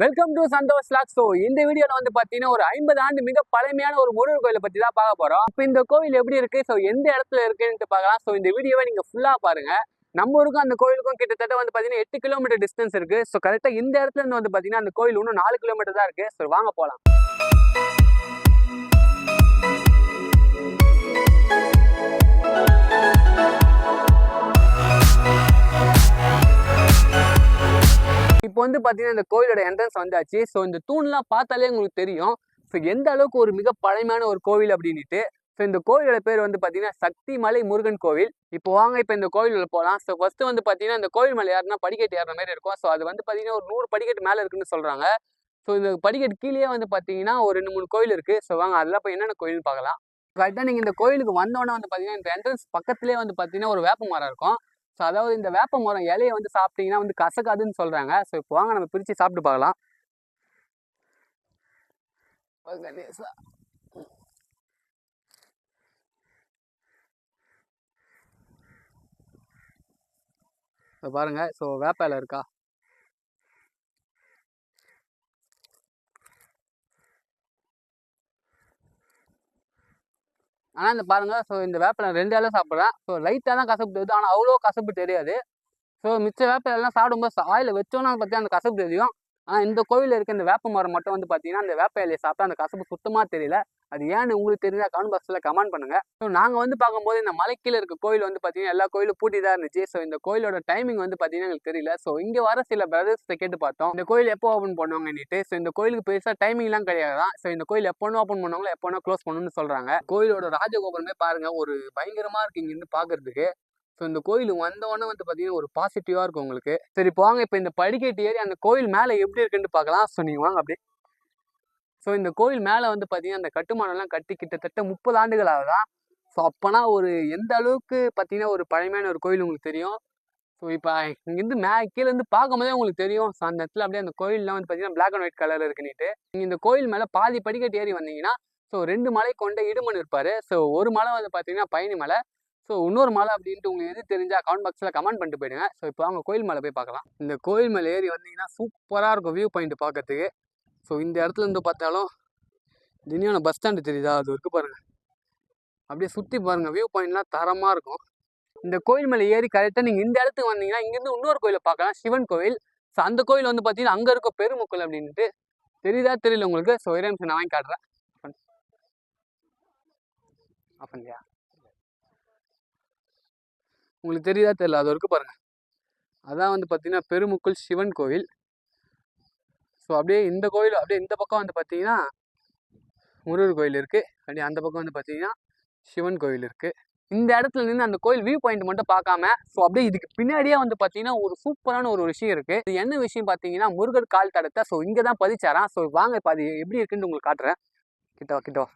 Welcome to Santhosh log so இந்த வீடியோல வந்து பார்த்தீங்கன்னா ஒரு ஐம்பது ஆண்டு மிக பழமையான ஒரு முருகர் கோயிலை பற்றி தான் பார்க்க போகிறோம் இப்போ இந்த கோவில் எப்படி இருக்கு? ஸோ எந்த இடத்துல இருக்குன்னு பார்க்கலாம். ஸோ இந்த வீடியோவை நீங்கள் ஃபுல்லாக பாருங்க. நம்ம ஊருக்கும் அந்த கோயிலுக்கும் கிட்டத்தட்ட வந்து பார்த்தீங்கன்னா எட்டு கிலோமீட்டர் டிஸ்டன்ஸ் இருக்கு. ஸோ கரெக்டாக இந்த இடத்துல இருந்து வந்து பார்த்தீங்கன்னா அந்த கோயில் இன்னும் நாலு கிலோமீட்டர் தான் இருக்கு. ஸோ வாங்க போகலாம் இப்போ வந்து பார்த்தீங்கன்னா இந்த கோவிலோட என்ட்ரன்ஸ் வந்தாச்சு. ஸோ இந்த தூண்லாம் பார்த்தாலே உங்களுக்கு தெரியும். ஸோ எந்த அளவுக்கு ஒரு மிக பழமையான ஒரு கோவில் அப்படின்ட்டு ஸோ இந்த கோவிலோட பேர் வந்து பார்த்தீங்கன்னா சக்தி மலை முருகன் கோவில். இப்போ வாங்க இப்போ இந்த கோவிலில் போகலாம் ஸோ ஃபஸ்ட்டு வந்து பார்த்தீங்கன்னா இந்த கோயில் மலை யாருன்னா படிக்கட்டு ஏறுற மாதிரி இருக்கும். ஸோ அது வந்து பார்த்தீங்கன்னா ஒரு நூறு படிக்கட்டு மேலே இருக்குன்னு சொல்கிறாங்க ஸோ இந்த படிக்கட்டு கீழே வந்து பார்த்தீங்கன்னா ஒரு ரெண்டு மூணு கோயில் இருக்குது ஸோ வாங்க அதெல்லாம் போய் என்னென்ன கோயில்னு பார்க்கலாம். கரெக்டாக நீங்கள் இந்த கோயிலுக்கு வந்தோடனே வந்து பார்த்தீங்கன்னா இந்த என்ட்ரன்ஸ் பக்கத்துலேயே வந்து பார்த்தீங்கன்னா ஒரு வேப்ப மரம் இருக்கும். ஸோ அதாவது இந்த வேப்ப மரம் இலையை வந்து சாப்பிட்டீங்கன்னா வந்து கசக்காதுன்னு சொல்கிறாங்க ஸோ இப்போ வாங்க நம்ம பிரித்து சாப்பிட்டு பார்க்கலாம். இப்போ பாருங்க. ஸோ வேப்ப இலை இருக்கா? ஆனால் இந்த பாருங்கள் ஸோ இந்த வேப்பிலை ரெண்டு வேலை சாப்பிட்றேன். ஸோ லைட்டாக தான் கசப்பு தெரியுது. ஆனால் அவ்வளோ கசப்பு தெரியாது. ஸோ மிச்ச வேப்பிலெல்லாம் எல்லாம் சாப்பிடும்போது ஆயில் வச்சோன்னா பார்த்தீங்கன்னா அந்த கசப்பு தெரியும். ஆனால் இந்த கோவிலில் இருக்க இந்த வேப்ப மரம் மட்டும் வந்து பார்த்தீங்கன்னா அந்த வேப்ப இலையை சாப்பிட்டா அந்த கசப்பு சுத்தமாக தெரியல. அது ஏன்னு உங்களுக்கு தெரிஞ்சால் கமெண்ட் பாக்ஸில் கமெண்ட் பண்ணுங்க. ஸோ நாங்கள் வந்து பார்க்கும்போது இந்த மலைக்கீழ இருக்க கோயில் வந்து பார்த்தீங்கன்னா எல்லா கோயிலும் பூட்டி தான் இருந்துச்சு. ஸோ இந்த கோயிலோட டைமிங் வந்து பார்த்தீங்கன்னா எங்களுக்கு தெரியல. ஸோ இங்கே வர சில பிரதர்ஸ்ட்டை கேட்டு பார்த்தோம். இந்த கோயில் எப்போ ஓப்பன் பண்ணுவாங்கன்னுட்டு. ஸோ இந்த கோயிலுக்கு பெருசாக டைமிங்லாம் கிடையாது ஸோ இந்த கோயில் எப்போ ஓப்பன் பண்ணுவாங்களோ எப்போ க்ளோஸ் பண்ணணும்னு சொல்கிறாங்க கோயிலோட ராஜகோபுரமே பாருங்க ஒரு பயங்கரமாக இருக்கு இங்கேருந்து பார்க்கறதுக்கு. ஸோ இந்த கோயில் வந்தவொடனே வந்து பார்த்தீங்கன்னா ஒரு பாசிட்டிவாக இருக்கும் உங்களுக்கு. சரி போங்க. இப்போ இந்த படிக்கட்டு ஏறி அந்த கோயில் மேலே எப்படி இருக்குன்னு பார்க்கலாம். ஸோ நீங்கள் வாங்க அப்படியே. ஸோ இந்த கோயில் மேலே வந்து பார்த்தீங்கன்னா அந்த கட்டுமானம்லாம் கட்டி கிட்டத்தட்ட முப்பது ஆண்டுகள் ஆகுதான். ஸோ அப்போனா ஒரு எந்த அளவுக்கு பார்த்தீங்கன்னா ஒரு பழமையான ஒரு கோயில் உங்களுக்கு தெரியும்? ஸோ இப்போ இங்கேருந்து மே கீழேருந்து பார்க்கும்போதே உங்களுக்கு தெரியும். ஸோ அந்த இடத்துல அப்படியே அந்த கோயிலெலாம் வந்து பார்த்தீங்கன்னா பிளாக் அண்ட் ஒயிட் கலர் இருக்குன்னுட்டு. நீங்கள் இந்த கோயில் மேலே பாதி படிக்கட்டு ஏறி வந்தீங்கன்னா ஸோ ரெண்டு மலை கொண்ட இடுமன் இருப்பார். ஸோ ஒரு மலை வந்து பார்த்தீங்கன்னா பயணி மலை. ஸோ இன்னொரு மலை அப்படின்ட்டு உங்களுக்கு எது தெரிஞ்சால் கமெண்ட் பாக்ஸில் கமெண்ட் பண்ணிட்டு போயிடுங்க. ஸோ இப்போ அவங்க கோயில் மலை போய் பார்க்கலாம். இந்த கோயில் மலை ஏறி வந்தீங்கன்னா சூப்பராக இருக்கும் வியூ பாயிண்ட் பார்க்கறதுக்கு. ஸோ இந்த இடத்துல இருந்து பார்த்தாலும் தினியான பஸ் ஸ்டாண்டு தெரியுதா? அது இருக்கு பாருங்கள் அப்படியே சுற்றி பாருங்கள் வியூ பாயிண்ட்லாம் தரமாக இருக்கும். இந்த கோயில் மேலே ஏறி கரெக்டாக நீங்கள் இந்த இடத்துக்கு வந்தீங்கன்னா இங்கேருந்து இன்னொரு கோயிலை பார்க்கலாம். சிவன் கோயில். ஸோ அந்த கோயில் வந்து பார்த்தீங்கன்னா அங்கே இருக்க பெருமக்கள் அப்படின்ட்டு. தெரியுதா? தெரியல உங்களுக்கு. ஸோ ஒரே நிமிஷம் நான் வாங்கி காட்டுறேன். ஆஃப் உங்களுக்கு தெரியுதா? தெரியல. அது வரைக்கும் பாருங்கள் அதான் வந்து பார்த்தீங்கன்னா பெருமுக்குள் சிவன் கோவில். ஸோ அப்படியே இந்த கோயில் அப்படியே இந்த பக்கம் வந்து பார்த்தீங்கன்னா முருகர் கோயில் இருக்குது அப்படியே அந்த பக்கம் வந்து பார்த்தீங்கன்னா சிவன் கோயில் இருக்குது இந்த இடத்துல நின்று அந்த கோயில் வியூ பாயிண்ட் மட்டும் பார்க்காம ஸோ அப்படியே இதுக்கு பின்னாடியே வந்து பார்த்தீங்கன்னா ஒரு சூப்பரான ஒரு விஷயம் இருக்குது இது என்ன விஷயம் பார்த்தீங்கன்னா முருகர் கால் தடத்தை ஸோ இங்கே தான் பதிச்சாராம். ஸோ வாங்க இப்போ அது எப்படி இருக்குன்னு உங்களுக்கு காட்டுறேன். கிட்டவா கிட்டவா.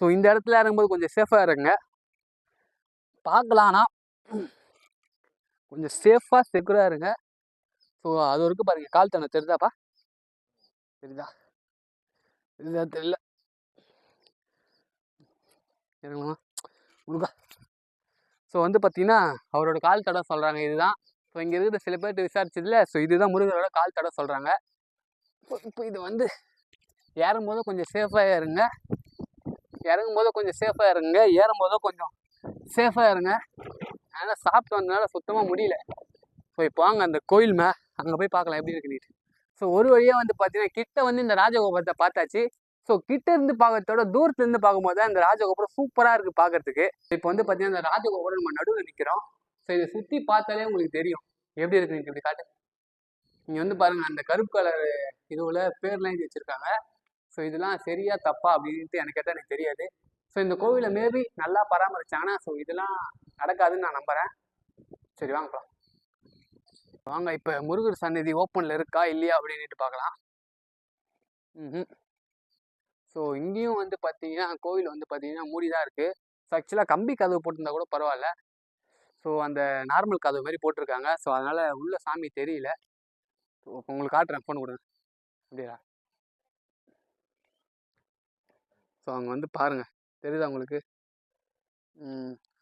ஸோ இந்த இடத்துல இறங்கும்போது கொஞ்சம் சேஃபாக இருங்க. பார்க்கலாம்னா கொஞ்சம் சேஃபாக செக்யூராக இருங்க. ஸோ அது வரைக்கும் பாருங்கள் கால் தண்ணை தெரிதாப்பா? தெரியுதா தெரியுதா தெரியல. இறங்கலாமா முழுக்கா ஸோ வந்து பார்த்தீங்கன்னா அவரோட கால் தடை சொல்கிறாங்க இதுதான். ஸோ இங்கே இருக்கிற சில பேர்கிட்ட விசாரிச்சதில்ல ஸோ இதுதான் முருகரோட கால் தடை சொல்கிறாங்க இப்போ இது வந்து ஏறும்போது கொஞ்சம் சேஃபாக இருங்க. இறங்கும்போது கொஞ்சம் சேஃபாக இருங்க. ஏறும்போதோ கொஞ்சம் சேஃபாக இருங்க. அதனால் சாப்பிட்டு வந்தனால சுத்தமாக முடியல. ஸோ இப்போ அந்த கோயில் மே அங்கே போய் பார்க்கலாம் எப்படி இருக்குன்னு ஸோ ஒரு வழியாக வந்து பார்த்தீங்கன்னா கிட்ட வந்து இந்த ராஜகோபுரத்தை பார்த்தாச்சு. ஸோ கிட்ட இருந்து பார்க்கறதோட தூரத்துலேருந்து பார்க்கும்போது தான் இந்த ராஜகோபுரம் சூப்பராக இருக்குது பார்க்கறதுக்கு. இப்போ வந்து பார்த்தீங்கன்னா இந்த ராஜகோபுரம் நம்ம நடுவில் நிற்கிறோம் ஸோ இதை சுற்றி பார்த்தாலே உங்களுக்கு தெரியும். எப்படி இருக்குன்னு இப்படி காட்டு. நீங்கள் வந்து பாருங்கள் அந்த கருப்பு கலர் இதுவில் பேர்லாம் எழுதி வச்சுருக்காங்க. ஸோ இதெல்லாம் சரியா தப்பா அப்படின்ட்டு எனக்கு கேட்டால் எனக்கு தெரியாது. ஸோ இந்த கோவிலை மேபி நல்லா பராமரிச்சாங்கன்னா ஸோ இதெல்லாம் நடக்காதுன்னு நான் நம்புகிறேன் சரி வாங்க வாங்க இப்போ முருகர் சந்நிதி ஓப்பனில் இருக்கா இல்லையா அப்படின்ட்டு பார்க்கலாம். ம் ஸோ இங்கேயும் வந்து பார்த்தீங்கன்னா கோவில் வந்து பார்த்தீங்கன்னா மூடி தான் இருக்குது ஸோ ஆக்சுவலாக கம்பி கதவு போட்டிருந்தா கூட பரவாயில்ல. ஸோ அந்த நார்மல் கதவு மாதிரி போட்டிருக்காங்க. ஸோ அதனால் உள்ள சாமி தெரியல. ஸோ உங்களுக்கு காட்டுறேன் ஃபோன் கொடுங்க. அப்படியா? ஸோ அவங்க வந்து பாருங்கள் தெரியுதா உங்களுக்கு?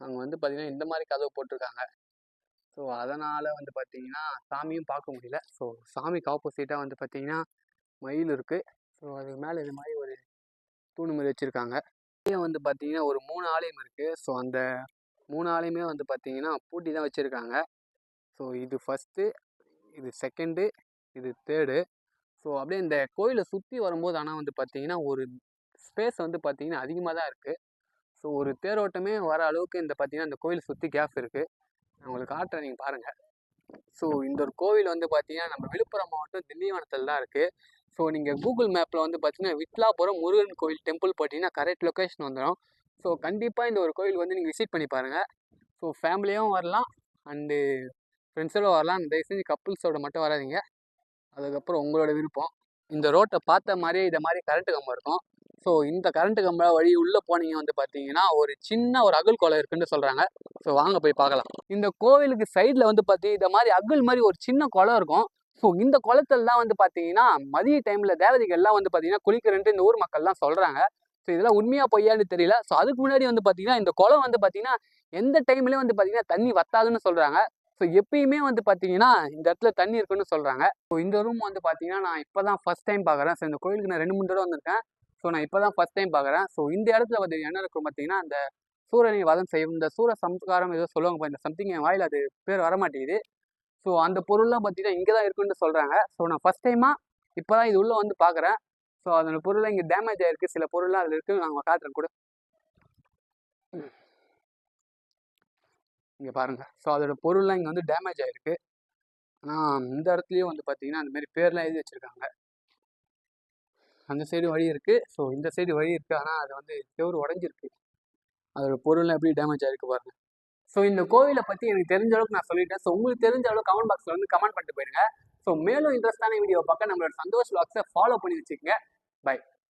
அங்கே வந்து பார்த்தீங்கன்னா இந்த மாதிரி கதவு போட்டிருக்காங்க. ஸோ அதனால் வந்து பார்த்தீங்கன்னா சாமியும் பார்க்க முடியல. ஸோ சாமிக்கு ஆப்போசிட்டாக வந்து பார்த்தீங்கன்னா மயில் இருக்குது ஸோ அதுக்கு மேலே இது மாதிரி ஒரு தூணு மாதிரி வச்சுருக்காங்க. இங்கே வந்து பார்த்தீங்கன்னா ஒரு மூணு ஆலயம் இருக்குது ஸோ அந்த மூணு ஆலயமே வந்து பார்த்தீங்கன்னா பூட்டி தான் வச்சுருக்காங்க. ஸோ இது ஃபஸ்ட்டு இது செகண்டு இது தேர்டு. ஸோ அப்படியே இந்த கோயிலை சுற்றி வரும்போது ஆனால் வந்து பார்த்தீங்கன்னா ஒரு ஸ்பேஸ் வந்து பார்த்தீங்கன்னா அதிகமாக தான் இருக்குது ஸோ ஒரு தேரோட்டமே வர அளவுக்கு இந்த பார்த்தீங்கன்னா இந்த கோயில் சுற்றி கேப் இருக்குது நான் உங்களுக்கு காட்டுறேன் நீங்கள் பாருங்கள் ஸோ இந்த ஒரு கோவில் வந்து பார்த்தீங்கன்னா நம்ம விழுப்புரம் மாவட்டம் திண்டிவனத்தில் தான் இருக்குது ஸோ நீங்கள் கூகுள் மேப்பில் வந்து பார்த்தீங்கன்னா விட்லாபுரம் முருகன் கோயில் டெம்பிள் போட்டிங்கன்னா கரெக்ட் லொக்கேஷன் வந்துடும் ஸோ கண்டிப்பாக இந்த ஒரு கோயில் வந்து நீங்கள் விசிட் பண்ணி பாருங்கள் ஸோ ஃபேமிலியாகவும் வரலாம். அண்டு ஃப்ரெண்ட்ஸோட வரலாம். தயவு செஞ்சு கப்புள்ஸோட மட்டும் வராதீங்க. அதுக்கப்புறம் உங்களோட விருப்பம். இந்த ரோட்டை பார்த்த மாதிரியே இதை மாதிரி கரண்ட் கம்பம் இருக்கும். ஸோ இந்த கரண்ட் கம்பள வழி உள்ளே போனீங்க வந்து பார்த்தீங்கன்னா ஒரு சின்ன ஒரு அகல் குளம் இருக்குன்னு சொல்கிறாங்க ஸோ வாங்க போய் பார்க்கலாம். இந்த கோவிலுக்கு சைடில் வந்து பார்த்தீங்கன்னா இந்த மாதிரி அகல் மாதிரி ஒரு சின்ன குளம் இருக்கும். ஸோ இந்த குளத்துலலாம் வந்து பார்த்தீங்கன்னா மதிய டைமில் தேவதைகள்லாம் வந்து பார்த்தீங்கன்னா குளிக்கிறன்ட்டு இந்த ஊர் மக்கள்லாம் சொல்கிறாங்க ஸோ இதெல்லாம் உண்மையாக பொய்யான்னு தெரியல. ஸோ அதுக்கு முன்னாடி வந்து பார்த்தீங்கன்னா இந்த குளம் வந்து பார்த்தீங்கன்னா எந்த டைம்லேயும் வந்து பார்த்தீங்கன்னா தண்ணி வத்தாதுன்னு சொல்கிறாங்க ஸோ எப்பயுமே வந்து பார்த்தீங்கன்னா இந்த இடத்துல தண்ணி இருக்குன்னு சொல்கிறாங்க ஸோ இந்த ரூம் வந்து பார்த்தீங்கன்னா நான் இப்போ தான் ஃபஸ்ட் டைம் பார்க்குறேன் ஸோ இந்த கோயிலுக்கு நான் ரெண்டு மூணு தடவை வந்திருக்கேன். ஸோ நான் இப்போ தான் ஃபஸ்ட் டைம் பார்க்குறேன். ஸோ இந்த இடத்துல வந்து என்ன இருக்கும் பார்த்தீங்கன்னா அந்த சூரியனை வதம் செய்யும் இந்த சூர சம்ஸ்காரம் ஏதோ சொல்லுவாங்க இந்த சம்திங் என் வாயில் அது பேர் வர மாட்டேங்குது ஸோ அந்த பொருள்லாம் பார்த்தீங்கன்னா இங்கே தான் இருக்குன்னு சொல்கிறாங்க ஸோ நான் ஃபஸ்ட் டைமாக இப்போ தான் இது உள்ளே வந்து பார்க்குறேன். ஸோ அதோட பொருள் இங்கே டேமேஜ் ஆகிருக்கு சில பொருள்லாம் அதில் இருக்குது நாங்கள் காட்டுறேன் கூட. இங்கே பாருங்கள் ஸோ அதோட பொருள்லாம் இங்கே வந்து டேமேஜ் ஆகிருக்கு ஆனால் இந்த இடத்துலையும் வந்து பார்த்தீங்கன்னா அந்த மாதிரி பேர்லாம் எழுதி வச்சுருக்காங்க. அந்த சைடு வழி இருக்குது ஸோ இந்த சைடு வழி இருக்குது ஆனால் அது வந்து செவரு உடஞ்சிருக்கு. அதோட பொருள்லாம் எப்படி டேமேஜ் ஆகிருக்கு பாருங்க. ஸோ இந்த கோவிலை பற்றி எனக்கு தெரிஞ்ச அளவுக்கு நான் சொல்லிட்டேன். ஸோ உங்களுக்கு தெரிஞ்ச அளவுக்கு கமெண்ட் பாக்ஸில் வந்து கமெண்ட் பண்ணிட்டு போயிடுங்க ஸோ மேலும் இன்ட்ரெஸ்டான வீடியோ பார்க்க நம்மளோட சந்தோஷ் பாக்ஸை ஃபாலோ பண்ணி வச்சுக்கோங்க. பை